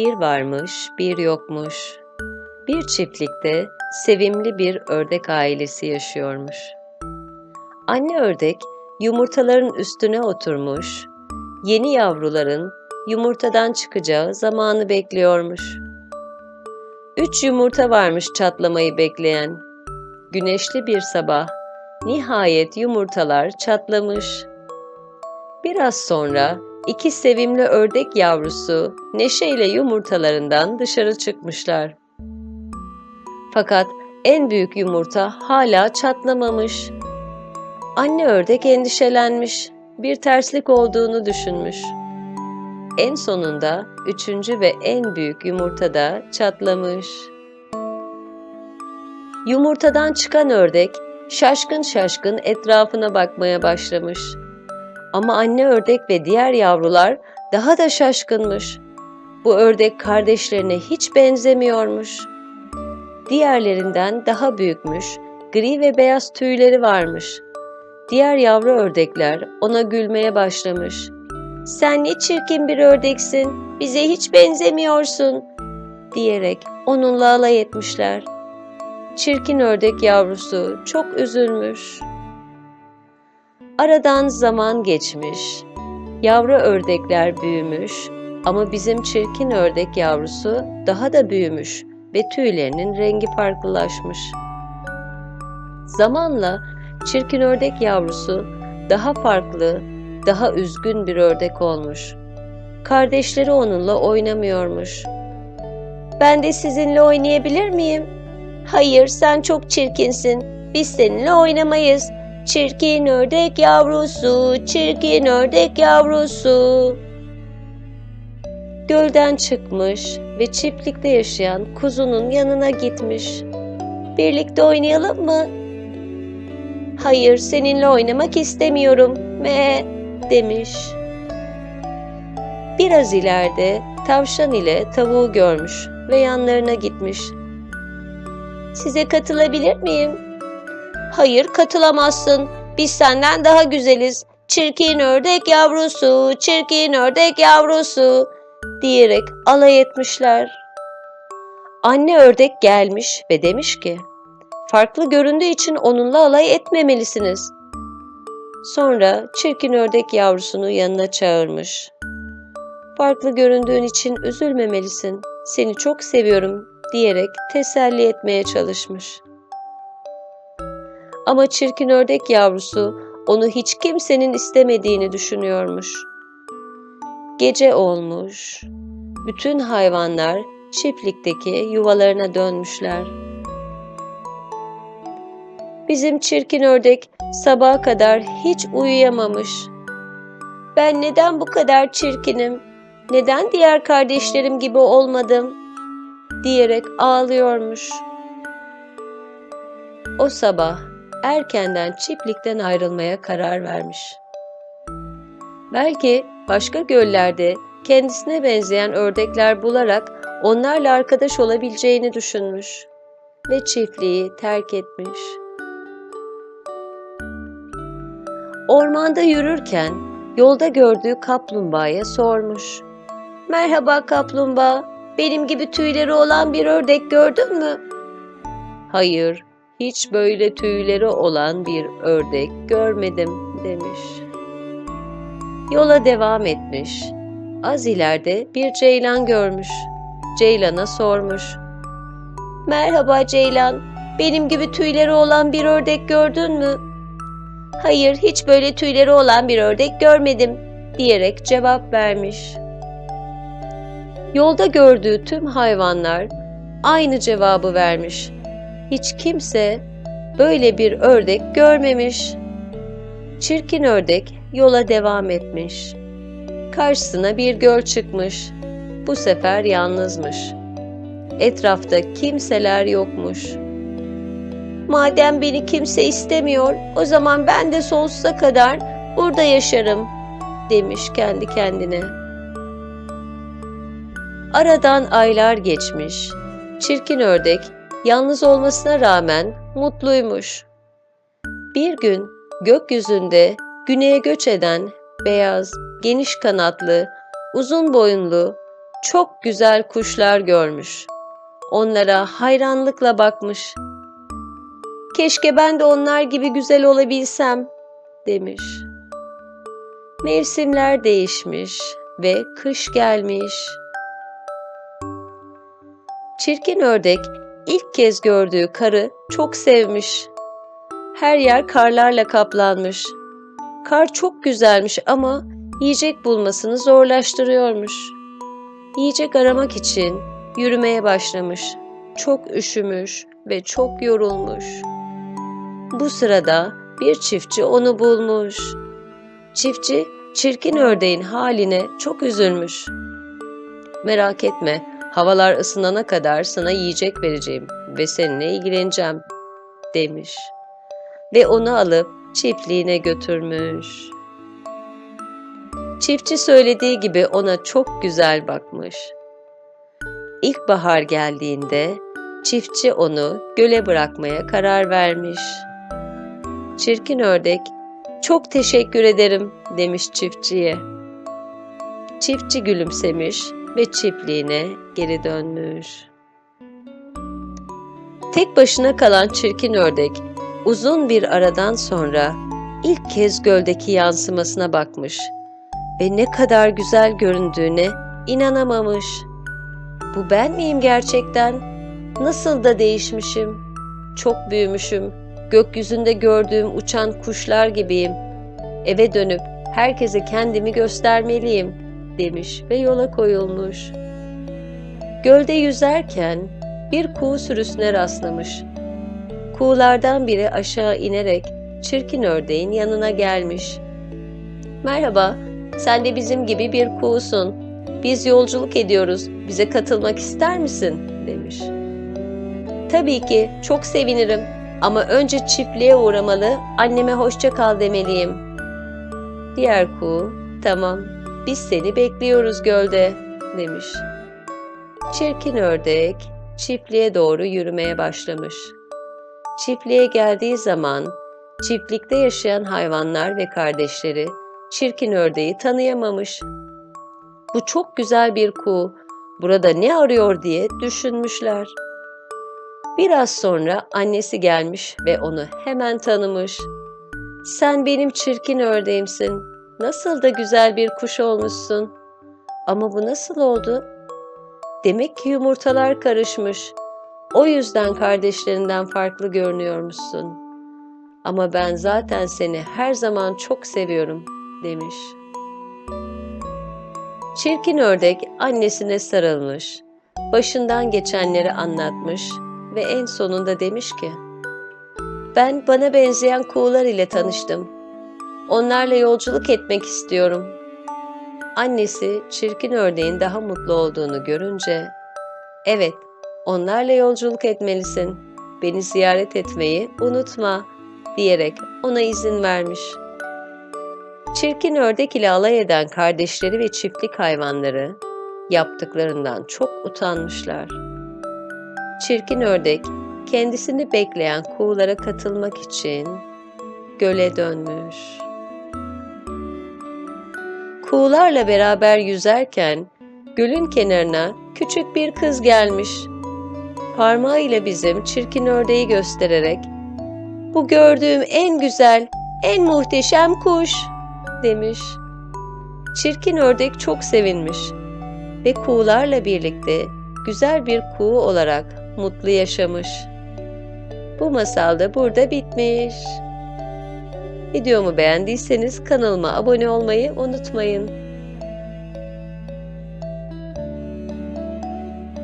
Bir varmış, bir yokmuş. Bir çiftlikte sevimli bir ördek ailesi yaşıyormuş. Anne ördek yumurtaların üstüne oturmuş, yeni yavruların yumurtadan çıkacağı zamanı bekliyormuş. Üç yumurta varmış çatlamayı bekleyen. Güneşli bir sabah, nihayet yumurtalar çatlamış. Biraz sonra iki sevimli ördek yavrusu neşeyle yumurtalarından dışarı çıkmışlar. Fakat en büyük yumurta hala çatlamamış. Anne ördek endişelenmiş, bir terslik olduğunu düşünmüş. En sonunda üçüncü ve en büyük yumurta da çatlamış. Yumurtadan çıkan ördek şaşkın şaşkın etrafına bakmaya başlamış. Ama anne ördek ve diğer yavrular daha da şaşkınmış. Bu ördek kardeşlerine hiç benzemiyormuş. Diğerlerinden daha büyükmüş, gri ve beyaz tüyleri varmış. Diğer yavru ördekler ona gülmeye başlamış. Sen ne çirkin bir ördeksin, bize hiç benzemiyorsun, diyerek onunla alay etmişler. Çirkin ördek yavrusu çok üzülmüş. Aradan zaman geçmiş. Yavru ördekler büyümüş ama bizim çirkin ördek yavrusu daha da büyümüş ve tüylerinin rengi farklılaşmış. Zamanla çirkin ördek yavrusu daha farklı, daha üzgün bir ördek olmuş. Kardeşleri onunla oynamıyormuş. Ben de sizinle oynayabilir miyim? Hayır, sen çok çirkinsin. Biz seninle oynamayız. Çirkin ördek yavrusu, çirkin ördek yavrusu. Gölden çıkmış ve çiftlikte yaşayan kuzunun yanına gitmiş. Birlikte oynayalım mı? Hayır, seninle oynamak istemiyorum ve demiş. Biraz ileride tavşan ile tavuğu görmüş ve yanlarına gitmiş. Size katılabilir miyim? Hayır, katılamazsın. Biz senden daha güzeliz. Çirkin ördek yavrusu, çirkin ördek yavrusu diyerek alay etmişler. Anne ördek gelmiş ve demiş ki, farklı göründüğü için onunla alay etmemelisiniz. Sonra çirkin ördek yavrusunu yanına çağırmış. Farklı göründüğün için üzülmemelisin. Seni çok seviyorum diyerek teselli etmeye çalışmış. Ama çirkin ördek yavrusu onu hiç kimsenin istemediğini düşünüyormuş. Gece olmuş. Bütün hayvanlar çiftlikteki yuvalarına dönmüşler. Bizim çirkin ördek sabaha kadar hiç uyuyamamış. Ben neden bu kadar çirkinim? Neden diğer kardeşlerim gibi olmadım? diyerek ağlıyormuş. O sabah erkenden çiftlikten ayrılmaya karar vermiş. Belki başka göllerde kendisine benzeyen ördekler bularak onlarla arkadaş olabileceğini düşünmüş ve çiftliği terk etmiş. Ormanda yürürken yolda gördüğü kaplumbağaya sormuş. Merhaba kaplumbağa, benim gibi tüyleri olan bir ördek gördün mü? Hayır, hiç böyle tüyleri olan bir ördek görmedim demiş. Yola devam etmiş. Az ileride bir ceylan görmüş. Ceylana sormuş. Merhaba ceylan, benim gibi tüyleri olan bir ördek gördün mü? Hayır, hiç böyle tüyleri olan bir ördek görmedim diyerek cevap vermiş. Yolda gördüğü tüm hayvanlar aynı cevabı vermiş. Hiç kimse böyle bir ördek görmemiş. Çirkin ördek yola devam etmiş. Karşısına bir göl çıkmış. Bu sefer yalnızmış. Etrafta kimseler yokmuş. Madem beni kimse istemiyor, o zaman ben de sonsuza kadar burada yaşarım, demiş kendi kendine. Aradan aylar geçmiş. Çirkin ördek yalnız olmasına rağmen mutluymuş. Bir gün gökyüzünde güneye göç eden beyaz, geniş kanatlı, uzun boyunlu, çok güzel kuşlar görmüş. Onlara hayranlıkla bakmış. Keşke ben de onlar gibi güzel olabilsem demiş. Mevsimler değişmiş ve kış gelmiş. Çirkin ördek ilk kez gördüğü karı çok sevmiş. Her yer karlarla kaplanmış. Kar çok güzelmiş ama yiyecek bulmasını zorlaştırıyormuş. Yiyecek aramak için yürümeye başlamış. Çok üşümüş ve çok yorulmuş. Bu sırada bir çiftçi onu bulmuş. Çiftçi çirkin ördeğin haline çok üzülmüş. Merak etme, havalar ısınana kadar sana yiyecek vereceğim ve seninle ilgileneceğim demiş. Ve onu alıp çiftliğine götürmüş. Çiftçi söylediği gibi ona çok güzel bakmış. İlkbahar geldiğinde çiftçi onu göle bırakmaya karar vermiş. Çirkin ördek, "Çok teşekkür ederim." demiş çiftçiye. Çiftçi gülümsemiş ve çiftliğine geri dönmüş. Tek başına kalan çirkin ördek uzun bir aradan sonra ilk kez göldeki yansımasına bakmış ve ne kadar güzel göründüğüne inanamamış. Bu ben miyim gerçekten? Nasıl da değişmişim? Çok büyümüşüm. Gökyüzünde gördüğüm uçan kuşlar gibiyim. Eve dönüp herkese kendimi göstermeliyim demiş ve yola koyulmuş. Gölde yüzerken bir kuğu sürüsüne rastlamış. Kuğulardan biri aşağı inerek çirkin ördeğin yanına gelmiş. Merhaba, sen de bizim gibi bir kuğusun. Biz yolculuk ediyoruz, bize katılmak ister misin? demiş. Tabii ki, çok sevinirim ama önce çiftliğe uğramalı, anneme hoşça kal demeliyim. Diğer kuğu, tamam, biz seni bekliyoruz gölde, demiş. Çirkin ördek çiftliğe doğru yürümeye başlamış. Çiftliğe geldiği zaman çiftlikte yaşayan hayvanlar ve kardeşleri çirkin ördeği tanıyamamış. Bu çok güzel bir kuğu, burada ne arıyor diye düşünmüşler. Biraz sonra annesi gelmiş ve onu hemen tanımış. Sen benim çirkin ördeğimsin. Nasıl da güzel bir kuş olmuşsun. Ama bu nasıl oldu? Demek ki yumurtalar karışmış. O yüzden kardeşlerinden farklı görünüyormuşsun. Ama ben zaten seni her zaman çok seviyorum, demiş. Çirkin ördek annesine sarılmış, başından geçenleri anlatmış ve en sonunda demiş ki, ben bana benzeyen kuğular ile tanıştım. Onlarla yolculuk etmek istiyorum. Annesi çirkin ördeğin daha mutlu olduğunu görünce, evet onlarla yolculuk etmelisin, beni ziyaret etmeyi unutma diyerek ona izin vermiş. Çirkin ördek ile alay eden kardeşleri ve çiftlik hayvanları yaptıklarından çok utanmışlar. Çirkin ördek kendisini bekleyen kuğulara katılmak için göle dönmüş. Kuğularla beraber yüzerken gölün kenarına küçük bir kız gelmiş. Parmağıyla bizim çirkin ördeği göstererek "Bu gördüğüm en güzel, en muhteşem kuş." demiş. Çirkin ördek çok sevinmiş ve kuğularla birlikte güzel bir kuğu olarak mutlu yaşamış. Bu masal da burada bitmiş. Videomu beğendiyseniz kanalıma abone olmayı unutmayın.